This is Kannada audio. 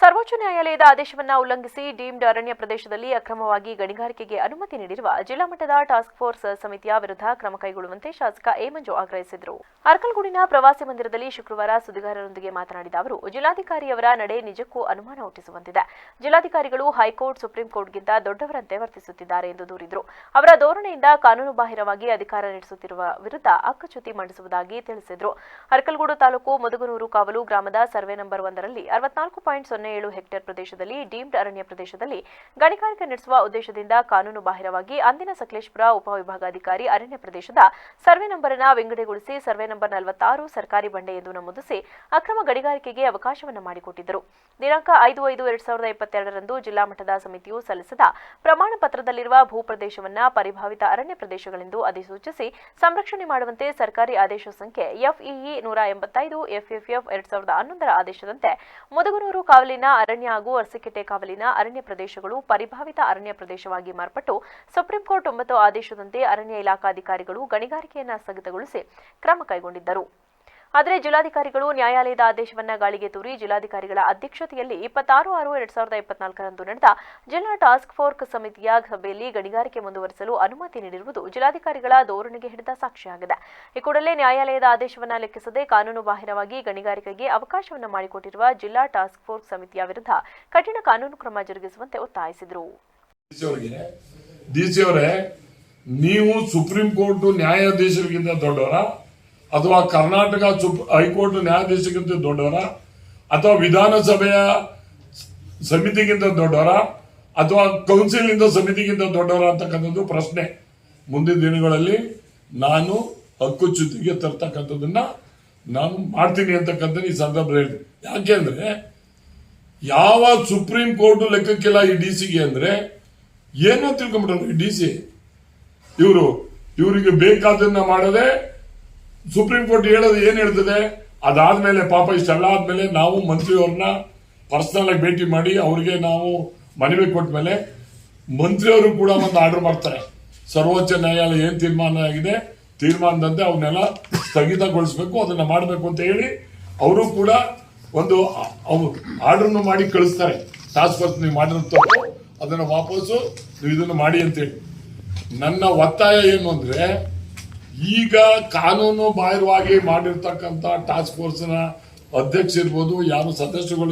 ಸರ್ವೋಚ್ಚ ನ್ಯಾಯಾಲಯದ ಆದೇಶವನ್ನು ಉಲ್ಲಂಘಿಸಿ ಡೀಮ್ಡ್ ಅರಣ್ಯ ಪ್ರದೇಶದಲ್ಲಿ ಅಕ್ರಮವಾಗಿ ಗಣಿಗಾರಿಕೆಗೆ ಅನುಮತಿ ನೀಡಿರುವ ಜಿಲ್ಲಾ ಮಟ್ಟದ ಟಾಸ್ಕ್ ಫೋರ್ಸ್ ಸಮಿತಿಯ ವಿರುದ್ಧ ಕ್ರಮ ಕೈಗೊಳ್ಳುವಂತೆ ಶಾಸಕ ಏಮಂಜು ಮಂಜು ಆಗ್ರಹಿಸಿದರು. ಅರ್ಕಲ್ಗೂಡಿನ ಪ್ರವಾಸಿ ಮಂದಿರದಲ್ಲಿ ಶುಕ್ರವಾರ ಸುದ್ದಿಗಾರರೊಂದಿಗೆ ಮಾತನಾಡಿದ ಅವರು, ಜಿಲ್ಲಾಧಿಕಾರಿಯವರ ನಡೆ ನಿಜಕ್ಕೂ ಅನುಮಾನ ಹುಟ್ಟಿಸುವಂತಿದೆ. ಜಿಲ್ಲಾಧಿಕಾರಿಗಳು ಹೈಕೋರ್ಟ್, ಸುಪ್ರೀಂ ಕೋರ್ಟ್ಗಿಂತ ದೊಡ್ಡವರಂತೆ ವರ್ತಿಸುತ್ತಿದ್ದಾರೆ ಎಂದು ದೂರಿದರು. ಅವರ ಧೋರಣೆಯಿಂದ ಕಾನೂನುಬಾಹಿರವಾಗಿ ಅಧಿಕಾರ ನಡೆಸುತ್ತಿರುವ ವಿರುದ್ಧ ಅಕ್ಕಚ್ಯುತಿ ಮಂಡಿಸುವುದಾಗಿ ತಿಳಿಸಿದರು. ಅರ್ಕಲ್ಗೂಡು ತಾಲೂಕು ಮುದುಗನೂರು ಕಾವಲು ಗ್ರಾಮದ ಸರ್ವೆ ನಂಬರ್ ಒಂದರಲ್ಲಿ ಅರವತ್ನಾಲ್ಕು ಪಾಯಿಂಟ್ ಸೊನ್ನೆ ಏಳು ಹೆಕ್ಟೇರ್ ಪ್ರದೇಶದಲ್ಲಿ, ಡೀಮ್ಡ್ ಅರಣ್ಯ ಪ್ರದೇಶದಲ್ಲಿ ಗಣಿಗಾರಿಕೆ ನಡೆಸುವ ಉದ್ದೇಶದಿಂದ ಕಾನೂನು ಬಾಹಿರವಾಗಿ ಅಂದಿನ ಸಕಲೇಶ್ಪುರ ಉಪವಿಭಾಗಾಧಿಕಾರಿ ಅರಣ್ಯ ಪ್ರದೇಶದ ಸರ್ವೆ ನಂಬರ್ ಅನ್ನ ವಿಂಗಡೆಗೊಳಿಸಿ ಸರ್ವೆ ನಂಬರ್ ನಲವತ್ತಾರು ಸರ್ಕಾರಿ ಬಂಡೆ ಎಂದು ನಮೂದಿಸಿ ಅಕ್ರಮ ಗಣಿಗಾರಿಕೆಗೆ ಅವಕಾಶವನ್ನು ಮಾಡಿಕೊಟ್ಟಿದ್ದರು. ದಿನಾಂಕ ಐದು ಐದು ಎರಡ್ ಸಾವಿರದ ಇಪ್ಪತ್ತೆರಡರಂದು ಜಿಲ್ಲಾ ಮಟ್ಟದ ಸಮಿತಿಯು ಸಲ್ಲಿಸಿದ ಪ್ರಮಾಣ ಪತ್ರದಲ್ಲಿರುವ ಭೂ ಪ್ರದೇಶವನ್ನ ಪರಿಭಾವಿತ ಅರಣ್ಯ ಪ್ರದೇಶಗಳೆಂದು ಅಧಿಸೂಚಿಸಿ ಸಂರಕ್ಷಣೆ ಮಾಡುವಂತೆ ಸರ್ಕಾರಿ ಆದೇಶ ಸಂಖ್ಯೆ ಎಫ್ಇಇ ನೂರ ಎಂಬತ್ತೈದು, ಎಫ್ಎಫ್ಎಫ್ ಎರಡ್ ಸಾವಿರದ ಹನ್ನೊಂದರ ಆದೇಶದಂತೆ ಮುದುಗನೂರು ಕಾವಲಿನ ಅರಣ್ಯ ಹಾಗೂ ಅರಸಿಕೆಟ್ಟೆ ಕಾವಲಿನ ಅರಣ್ಯ ಪ್ರದೇಶಗಳು ಪರಿಭಾವಿತ ಅರಣ್ಯ ಪ್ರದೇಶವಾಗಿ ಮಾರ್ಪಟ್ಟು ಸುಪ್ರೀಂ ಕೋರ್ಟ್ ಒಂಬತ್ತು ಆದೇಶದಂತೆ ಅರಣ್ಯ ಇಲಾಖಾಧಿಕಾರಿಗಳು ಗಣಿಗಾರಿಕೆಯನ್ನು ಸ್ಥಗಿತಗೊಳಿಸಿ ಕ್ರಮ ಕೈಗೊಂಡಿದ್ದರು. ಆದರೆ ಜಿಲ್ಲಾಧಿಕಾರಿಗಳು ನ್ಯಾಯಾಲಯದ ಆದೇಶವನ್ನ ಗಾಳಿಗೆ ತೂರಿ ಜಿಲ್ಲಾಧಿಕಾರಿಗಳ ಅಧ್ಯಕ್ಷತೆಯಲ್ಲಿ ಇಪ್ಪತ್ತಾರು ಆರು ಎರಡ್ ಸಾವಿರದ ಇಪ್ಪತ್ನಾಲ್ಕರಂದು ನಡೆದ ಜಿಲ್ಲಾ ಟಾಸ್ಕ್ ಫೋರ್ಸ್ ಸಮಿತಿಯ ಸಭೆಯಲ್ಲಿ ಗಣಿಗಾರಿಕೆ ಮುಂದುವರಿಸಲು ಅನುಮತಿ ನೀಡಿರುವುದು ಜಿಲ್ಲಾಧಿಕಾರಿಗಳ ಧೋರಣೆಗೆ ಹಿಡಿದ ಸಾಕ್ಷಿಯಾಗಿದೆ. ಈ ಕೂಡಲೇ ನ್ಯಾಯಾಲಯದ ಆದೇಶವನ್ನ ಲೆಕ್ಕಿಸದೆ ಕಾನೂನು ಬಾಹಿರವಾಗಿ ಗಣಿಗಾರಿಕೆಗೆ ಅವಕಾಶವನ್ನು ಮಾಡಿಕೊಟ್ಟಿರುವ ಜಿಲ್ಲಾ ಟಾಸ್ಕ್ ಫೋರ್ಸ್ ಸಮಿತಿಯ ವಿರುದ್ಧ ಕಠಿಣ ಕಾನೂನು ಕ್ರಮ ಜರುಗಿಸುವಂತೆ ಒತ್ತಾಯಿಸಿದರು. ನೀವು ಸುಪ್ರೀಂ ಕೋರ್ಟ್ ನ್ಯಾಯಾಧೀಶರಿಗಿಂತ ದೊಡ್ಡವರ? ಅಥವಾ ಕರ್ನಾಟಕ ಸುಪ್ ಹೈಕೋರ್ಟ್ ನ್ಯಾಯಾಧೀಶಕ್ಕಿಂತ ದೊಡ್ಡವರ, ಅಥವಾ ವಿಧಾನಸಭೆಯ ಸಮಿತಿಗಿಂತ ದೊಡ್ಡವರ, ಅಥವಾ ಕೌನ್ಸಿಲ್ ಇಂದ ಸಮಿತಿಗಿಂತ ದೊಡ್ಡವರ ಅಂತಕ್ಕಂಥದ್ದು ಪ್ರಶ್ನೆ ಮುಂದಿನ ದಿನಗಳಲ್ಲಿ ನಾನು ಹಕ್ಕುಚ್ಯುತಿಗೆ ತರ್ತಕ್ಕಂಥದ್ದನ್ನ ನಾನು ಮಾಡ್ತೀನಿ ಅಂತಕ್ಕಂಥ ಈ ಸಂದರ್ಭದಲ್ಲಿ ಯಾಕೆಂದ್ರೆ ಯಾವ ಸುಪ್ರೀಂ ಕೋರ್ಟ್ ಲೆಕ್ಕಕ್ಕಿಲ್ಲ ಈ ಡಿ ಸಿಗೆ ಅಂದ್ರೆ, ಏನೋ ತಿಳ್ಕೊಂಡ್ಬಿಟ್ರು ಈ ಡಿ ಸಿ? ಇವರು, ಇವರಿಗೆ ಬೇಕಾದನ್ನ ಮಾಡದೆ ಸುಪ್ರೀಂ ಕೋರ್ಟ್ ಹೇಳೋದು ಏನ್ ಹೇಳ್ತದೆ? ಅದಾದ್ಮೇಲೆ ಪಾಪ ಇಷ್ಟೆಲ್ಲ ಆದ್ಮೇಲೆ ನಾವು ಮಂತ್ರಿಯವ್ರನ್ನ ಪರ್ಸನಲ್ ಆಗಿ ಭೇಟಿ ಮಾಡಿ ಅವ್ರಿಗೆ ನಾವು ಮನವಿ ಕೊಟ್ಟ ಮೇಲೆ ಮಂತ್ರಿಯವರು ಕೂಡ ಒಂದು ಆರ್ಡರ್ ಮಾಡ್ತಾರೆ. ಸರ್ವೋಚ್ಚ ನ್ಯಾಯಾಲಯ ಏನ್ ತೀರ್ಮಾನ ಆಗಿದೆ? ತೀರ್ಮಾನದಂತೆ ಅವನ್ನೆಲ್ಲ ಸ್ಥಗಿತಗೊಳಿಸಬೇಕು, ಅದನ್ನ ಮಾಡಬೇಕು ಅಂತ ಹೇಳಿ ಅವರು ಕೂಡ ಒಂದು ಆರ್ಡರ್ನು ಮಾಡಿ ಕಳಿಸ್ತಾರೆ. ಟಾಸ್ಕ್ ಫೋರ್ಸ್ ನೀವು ಮಾಡಿರೋ ತಪ್ಪು ಅದನ್ನ ವಾಪಸ್ಸು ನೀವು ಇದನ್ನು ಮಾಡಿ ಅಂತೇಳಿ ನನ್ನ ಒತ್ತಾಯ ಏನು ಅಂದ್ರೆ ಈಗ ಕಾನೂನು ಬಾಹಿರವಾಗಿ ಮಾಡಿರ್ತಕ್ಕಂಥ ಟಾಸ್ಕ್ ಫೋರ್ಸ್ನ ಅಧ್ಯಕ್ಷ ಇರ್ಬೋದು ಯಾರು ಸದಸ್ಯಗಳು